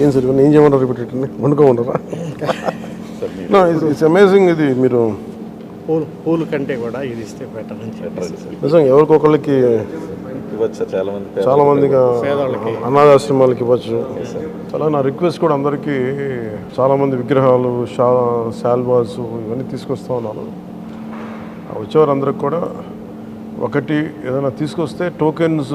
ఏం సార్ ఇవన్నీ? ఏం చేయమంటారు రిపీటెడ్ వండుకోమంటారా? ఇట్స్ అమేజింగ్ ఇది మీరు. పూలు పూలు కంటే కూడా ఇది ఇస్తే బెటర్ అని నిజంగా ఎవరికొకళ్ళకి ఇవ్వచ్చు చాలా మంది చాలా మందిగా. అనాథాశ్రమాలకి ఇవ్వచ్చు. చాలా నా రిక్వెస్ట్ కూడా అందరికీ చాలా మంది విగ్రహాలు షా శాల్వాస్ ఇవన్నీ తీసుకొస్తా ఉన్నాను ఆ వచ్చేవారందరికి కూడా ఒకటి ఏదైనా తీసుకొస్తే టోకెన్స్